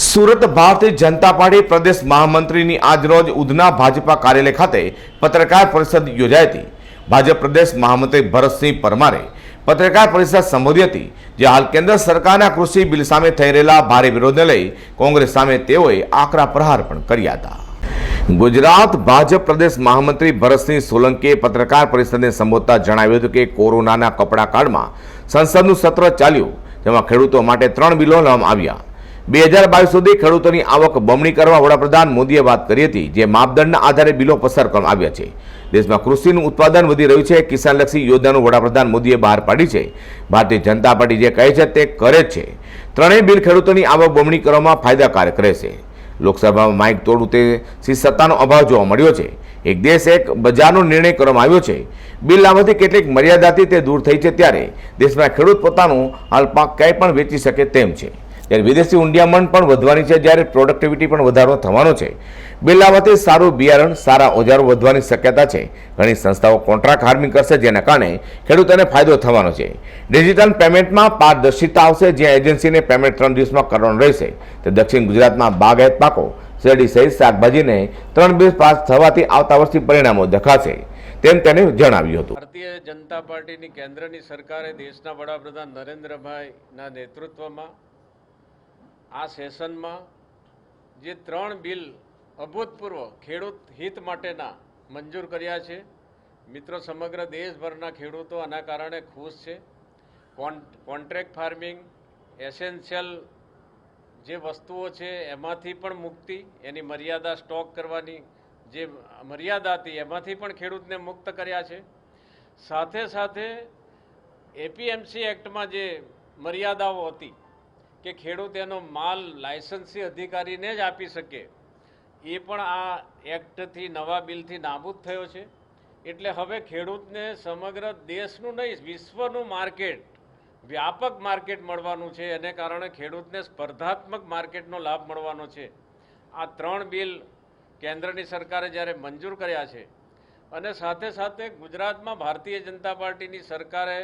Surat Bharatiya Janata party પ્રદેશ મહામંત્રીની આજરોજ ઉધના ભાજપા કાર્યાલય ખાતે પત્રકાર પરિષદ યોજાઈ હતી. ભાજપ પ્રદેશ મહામંત્રી ભરતસિંહ પરમારે પત્રકાર પરિષદ સંબોધી હતી, જે હાલ કેન્દ્ર સરકારના કૃષિ બિલ સામે થઈ રહેલા ભારે વિરોધને લઈ કોંગ્રેસ સામે તેઓએ આકરા પ્રહાર પણ કર્યા હતા. ગુજરાત ભાજપ પ્રદેશ મહામંત્રી ભરતસિંહ સોલંકીએ પત્રકાર પરિષદને સંબોધતા જણાવ્યું હતું કે કોરોનાના કપડા કાળમાં સંસદનું સત્ર ચાલ્યું, જેમાં ખેડૂતો માટે ત્રણ બિલો લાવવામાં આવ્યા. બે હજાર બાવીસ સુધી ખેડૂતોની આવક બમણી કરવા વડાપ્રધાન મોદીએ વાત કરી હતી, જે માપદંડના આધારે બિલો પસાર કરવામાં આવ્યા છે. દેશમાં કૃષિનું ઉત્પાદન વધી રહ્યું છે, કિસાનલક્ષી યોજનાનું વડાપ્રધાન મોદીએ બહાર પાડી છે. ભારતીય જનતા પાર્ટી જે કહે છે તે કરે જ છે. ત્રણેય બિલ ખેડૂતોની આવક બમણી કરવામાં ફાયદાકારક રહેશે. લોકસભામાં માઇક તોડું તે શ્રી સત્તાનો અભાવ જોવા મળ્યો છે. એક દેશ એક બજારનો નિર્ણય કરવામાં આવ્યો છે. બિલ લાવવાથી કેટલીક મર્યાદાથી તે દૂર થઈ છે ત્યારે. દેશમાં ખેડૂત પોતાનું હાલ પાક ક્યાંય પણ વેચી શકે તેમ છે. ત્યારે વિદેશી ઊંડિયામણ પણ વધવાની છે, જ્યારે પ્રોડક્ટિવિટી પણ વધારો થવાનો છે. બિલાવતે સારું બિયારણ, સારા ઓજારો વધવાની શક્યતા છે. ઘણી સંસ્થાઓ કોન્ટ્રાક્ટ ફાર્મિંગ કરશે, જેના કારણે ખેડૂતોને ફાયદો થવાનો છે. ડિજિટલ પેમેન્ટમાં પારદર્શિતા આવશે, જ્યાં એજન્સીને પેમેન્ટ ત્રણ દિવસમાં કરવાનું રહેશે. તો દક્ષિણ ગુજરાતમાં બાગાયત પાકો, શેરડી સહિત શાકભાજીને ત્રણ દિવસ પાસ થવાથી આવતા વર્ષથી પરિણામો દેખાશે. તેમ તેને જણાવ્યું હતું. ભારતીય જનતા પાર્ટીની કેન્દ્રની સરકારે દેશના વડાપ્રધાન નરેન્દ્રભાઈના નેતૃત્વમાં આ સેશનમાં જે ત્રણ બિલ અભૂતપૂર્વ ખેડૂત હિત માટેના મંજૂર કર્યા છે, મિત્રો સમગ્ર દેશભરના ખેડૂતો આના કારણે ખુશ છે. કોન, કોન્ટ્રાક્ટ ફાર્મિંગ, એસેન્શિયલ જે વસ્તુઓ છે એમાંથી પણ મુક્તિ, એની મર્યાદા સ્ટોક કરવાની જે મર્યાદા હતી એમાંથી પણ ખેડૂતને મુક્ત કર્યા છે. સાથે સાથે એપીએમસી એક્ટમાં જે મર્યાદાઓ હતી કે ખેડૂત એનો માલ લાયસન્સી અધિકારીને જ આપી શકે, એ પણ આ એક્ટથી, નવા બિલથી નાબૂદ થયો છે. એટલે હવે ખેડૂતને સમગ્ર દેશનું નહીં, વિશ્વનું માર્કેટ, વ્યાપક માર્કેટ મળવાનું છે. એને કારણે ખેડૂતને સ્પર્ધાત્મક માર્કેટનો લાભ મળવાનો છે. આ ત્રણ બિલ કેન્દ્રની સરકારે જ્યારે મંજૂર કર્યા છે અને સાથે સાથે ગુજરાતમાં ભારતીય જનતા પાર્ટીની સરકારે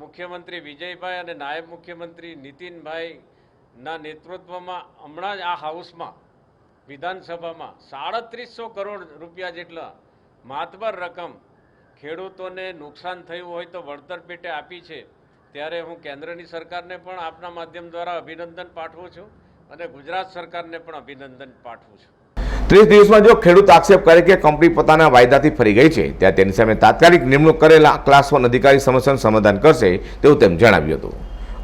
મુખ્યમંત્રી વિજયભાઈ અને નાયબ મુખ્યમંત્રી નીતિનભાઈના નેતૃત્વમાં હમણાં જ આ હાઉસમાં, વિધાનસભામાં સાડત્રીસો કરોડ રૂપિયા જેટલા માતબર રકમ ખેડૂતોને નુકસાન થયું હોય તો વળતર પેટે આપી છે. ત્યારે હું કેન્દ્રની સરકારને પણ આપના માધ્યમ દ્વારા અભિનંદન પાઠવું છું અને ગુજરાત સરકારને પણ અભિનંદન પાઠવું છું. ત્રીસ દિવસમાં જો ખેડૂત આક્ષેપ કરે કે કંપની પોતાના વાયદાથી ફરી ગઈ છે ત્યાં તેની સામે તાત્કાલિક નિમણૂક કરેલા ક્લાસ વન અધિકારી સમસ્યાનું સમાધાન કરશે તેવું તેમ જણાવ્યું હતું.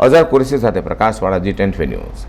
અઝર કુરેશી સાથે પ્રકાશવાળા જી ટેન્ટ ન્યૂઝ.